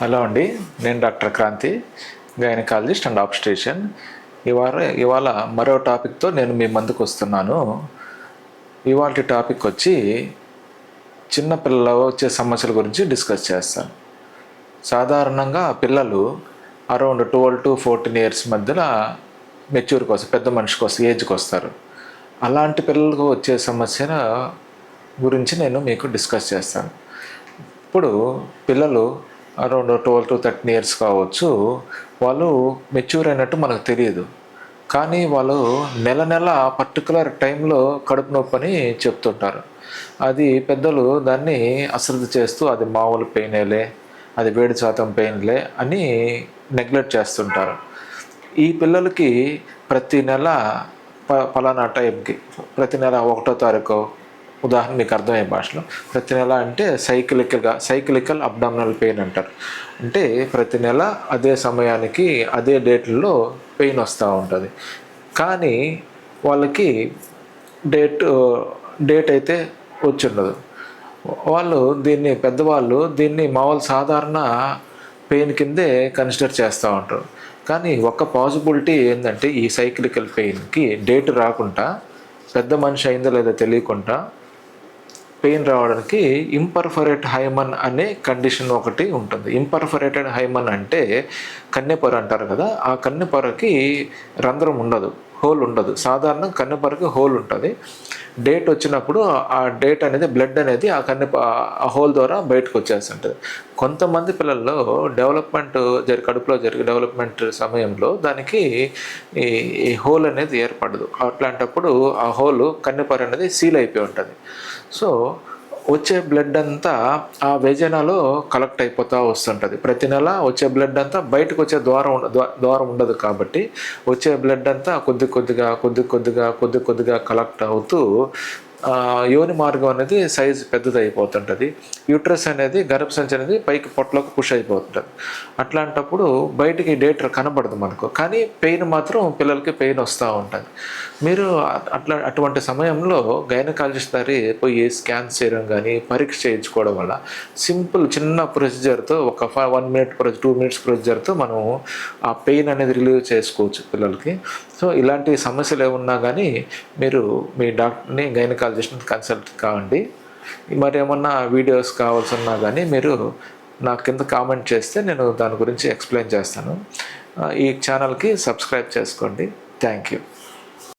Hello అండి నేను doctor Kranti gynaecologist and obstetrician ఇవాళ ఇవాళ మరో టాపిక్తో నేను మీ ముందుకు వస్తున్నాను. ఇవాళ టాపిక్ వచ్చి చిన్నపిల్లల వచ్చే సమస్యల గురించి డిస్కస్ చేస్తాను. సాధారణంగా పిల్లలు around twelve to fourteen years మధ్యలో మెచ్యూర్ కోసం పెద్ద మనిషి కోసం ఏజ్కి వస్తారు. అలాంటి పిల్లలకు వచ్చే సమస్యల గురించి నేను మీకు డిస్కస్ చేస్తాను. ఇప్పుడు పిల్లలు around twelve to thirteen years కావచ్చు వాళ్ళు మెచ్యూర్ అయినట్టు మనకు తెలియదు. కానీ వాళ్ళు నెల నెల పర్టికులర్ టైంలో కడుపు నొప్పి అని చెప్తుంటారు. అది పెద్దలు దాన్ని అశ్రద్ధ చేస్తూ అది మామూలు పెయినేలే అది వేడి శాతం పెయిన్లే అని నెగ్లెక్ట్ చేస్తుంటారు. ఈ పిల్లలకి ప్రతి నెల ప పలానా టైంకి ప్రతి నెల ఒకటో తారీఖు ఉదాహరణ మీకు అర్థమయ్యే భాషలో ప్రతి నెల అంటే సైకిలికల్గా సైకిలికల్ అబ్డామినల్ పెయిన్ అంటారు. అంటే ప్రతి నెల అదే సమయానికి అదే డేట్లలో పెయిన్ వస్తూ ఉంటుంది. కానీ వాళ్ళకి డేట్ డేట్ అయితే వచ్చిండదు. వాళ్ళు దీన్ని పెద్దవాళ్ళు దీన్ని మామూలు సాధారణ పెయిన్ కిందే కన్సిడర్ చేస్తూ ఉంటారు. కానీ ఒక పాసిబిలిటీ ఏంటంటే ఈ సైక్లికల్ పెయిన్కి డేట్ రాకుండా పెద్ద మనిషి అయిందో లేదో తెలియకుండా పెయిన్ రావడానికి ఇంపర్ఫరేట్ హైమన్ అనే కండిషన్ ఒకటి ఉంటుంది. ఇంపర్ఫరేటెడ్ హైమన్ అంటే కన్నెపొర అంటారు కదా ఆ కన్నెపొరకి రంధ్రం ఉండదు. హోల్ ఉండదు. సాధారణం కన్నెపరకు హోల్ ఉంటుంది. డేట్ వచ్చినప్పుడు ఆ డేట్ అనేది బ్లడ్ అనేది ఆ కన్నె ఆ హోల్ ద్వారా బయటకు ఉంటుంది. కొంతమంది పిల్లల్లో డెవలప్మెంట్ జరి కడుపులో జరిగే డెవలప్మెంట్ సమయంలో దానికి ఈ హోల్ అనేది ఏర్పడదు. అట్లాంటప్పుడు ఆ హోల్ కన్నెపర అనేది సీల్ అయిపోయి ఉంటుంది. సో వచ్చే బ్లడ్ అంతా ఆ వెజనాలో కలెక్ట్ అయిపోతూ వస్తుంటుంది. ప్రతి నెల వచ్చే బ్లడ్ అంతా బయటకు వచ్చే ద్వారం ఉండ- ద్వారం ఉండదు కాబట్టి వచ్చే బ్లడ్ అంతా కొద్ది కొద్దిగా కొద్ది కొద్దిగా కొద్ది కొద్దిగా కలెక్ట్ అవుతూ యోని మార్గం అనేది సైజ్ పెద్దది అయిపోతుంటుంది. యూట్రస్ అనేది గర్భసంచి అనేది పైకి పొట్టలోకి పుష్ అయిపోతుంటుంది. అట్లాంటప్పుడు బయటికి డేట్ కనబడదు మనకు. కానీ పెయిన్ మాత్రం పిల్లలకి పెయిన్ వస్తూ ఉంటుంది. మీరు అట్లా అటువంటి సమయంలో గైనకాలజిస్ట్ దారి పోయి స్కాన్ చేయడం కానీ పరీక్ష చేయించుకోవడం వల్ల సింపుల్ చిన్న ప్రొసీజర్తో ఒక five one minute procedure two minutes ప్రొసీజర్తో మనం ఆ పెయిన్ అనేది రిలీవ్ చేసుకోవచ్చు పిల్లలకి. సో ఇలాంటి సమస్యలు ఏమున్నా కానీ మీరు మీ డాక్టర్ని గైనకాలజిస్ట్ని కన్సల్ట్ కావండి. మరి ఏమన్నా వీడియోస్ కావాల్సి కానీ మీరు నా కింద కామెంట్ చేస్తే నేను దాని గురించి ఎక్స్ప్లెయిన్ చేస్తాను. ఈ ఛానల్కి సబ్స్క్రైబ్ చేసుకోండి. Thank you.